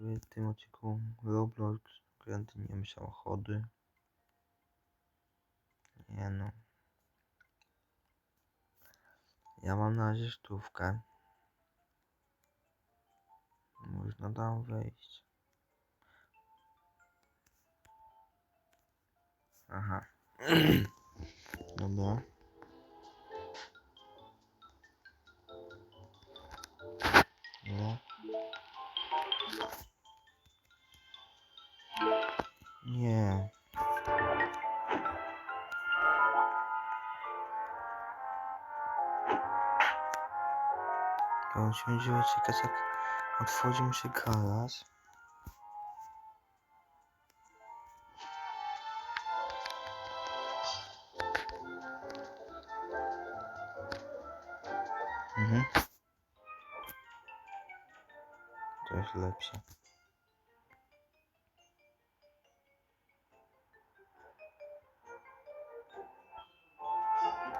W tym odcinku Roblox, kręceniem samochody. Nie no. Ja mam na razie stówkę. Można tam wejść. Aha. Dobra. To musimy czekać jak otworzy mu się garaż. Mhm. To jest lepsze.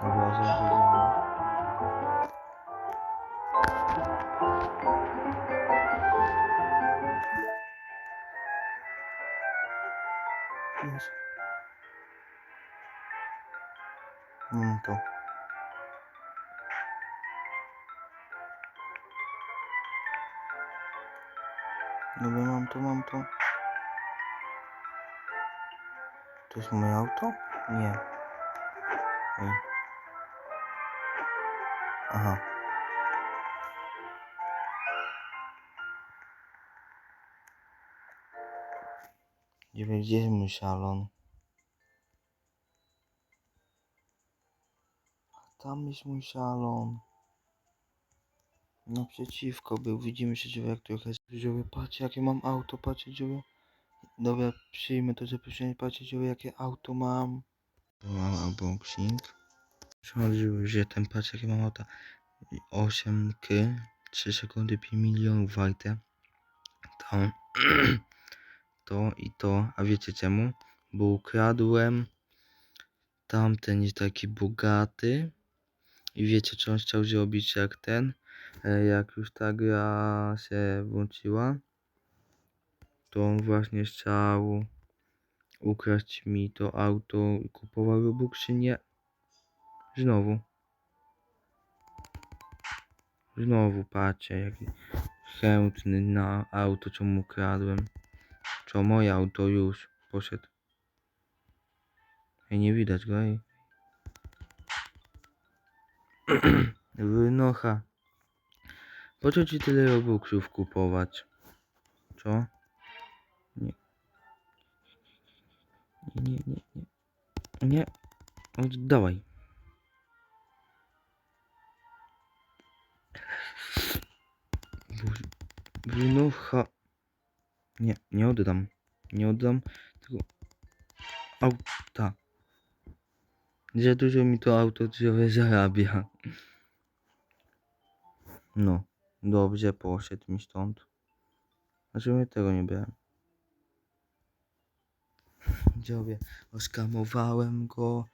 Dobra, zaraz Mam to. Dobra, mam to, mam to. To jest moje auto? Nie. Ej. Aha. Gdzie jest mój salon? Tam jest mój salon. Naprzeciwko był. Widzimy się, że jak trochę zdrowie. Patrzcie, jakie mam auto. Patrzcie, że Dobra, przyjmę to zaproszenie. Patrzcie, że jakie auto mam. Mam unboxing. Przychodził, że ten patrz, jakie mam auto. 8 k 3 sekundy 5 milionów warte. To, to i to. A wiecie czemu? Bo ukradłem. Tamten jest taki bogaty. I wiecie, co on chciał zrobić jak ten? E, Jak już ta gra się włączyła, to on właśnie chciał ukraść mi to auto i kupował Robuxy. Nie. Znowu. Znowu patrzcie, jaki chętny na auto, co mu ukradłem. Co moje auto już poszedł. Ej, nie widać go, ej. Wynocha. Po co ci tyle Robuxów kupować? Co? Nie. Nie, nie, nie. Nie. Oddawaj. Wynocha. Nie, nie oddam. Nie oddam tego auta. Za dużo mi to auto trochę zarabia. No, dobrze poszedł mi stąd. Znaczy my tego nie brałem. Dziobie, oskamowałem go.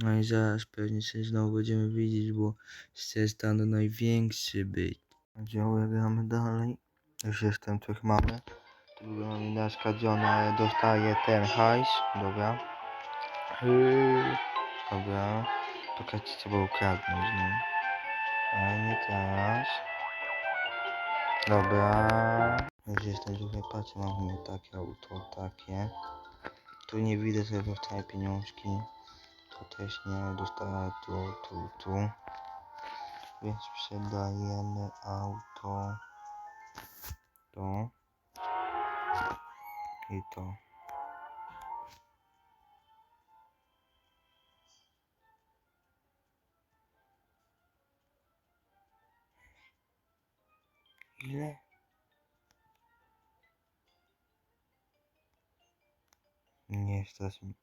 No i zaraz pewnie się znowu będziemy widzieć, bo chce stan największy być. Dzioły gramy dalej. Już jestem, tych mamy. Tu mamy na skradzione, ale dostaję ten hajs. Dobra. Yy, Dobra. Pokażcie co było ukradnąć, nie? Ale nie teraz. Dobra. Już jestem tutaj, patrzę, mam chyba takie auto, takie. Tu nie widać sobie wcale pieniążki. Tu też nie, dostałem tu, tu, tu. Więc sprzedajemy auto. To. I to. Ile? Nie stać mi.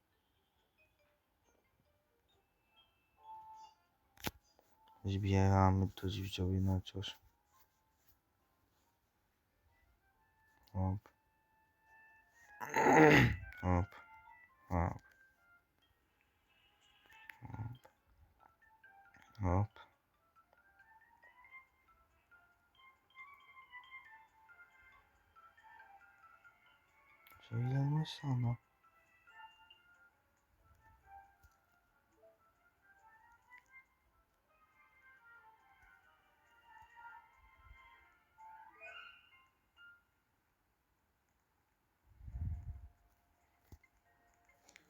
Zbieramy z widzowie na coś. Hop. Hop. Hop. Hop. Hop. Ile mysana?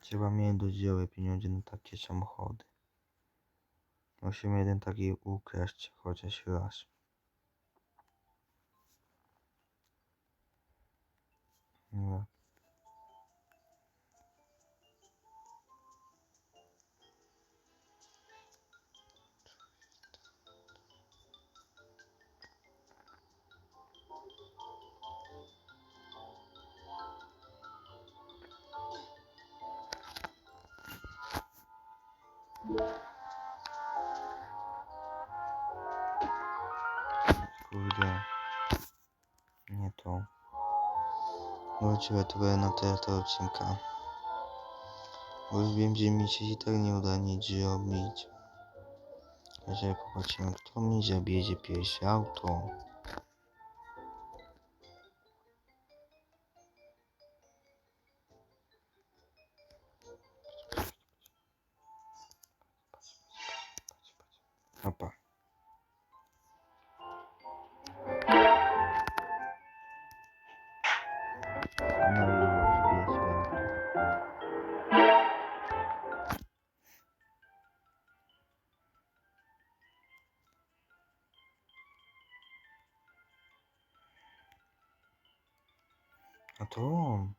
Trzeba mieć do dzieła pieniądze na takie samochody. Musimy jeden taki ukraść chociaż raz. No. Kurde. Nie to. Wróciłem to na tyle tego odcinka. Bo już wiem, że mi się i tak nie uda nic zrobić. Także popatrzymy, kto mi zabierze pierwsze auto. A to on.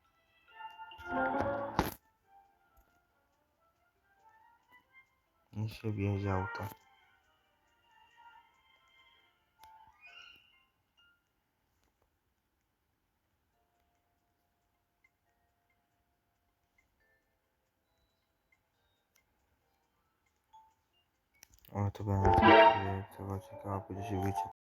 I się bierze auto. O, to będzie to będzie się wycie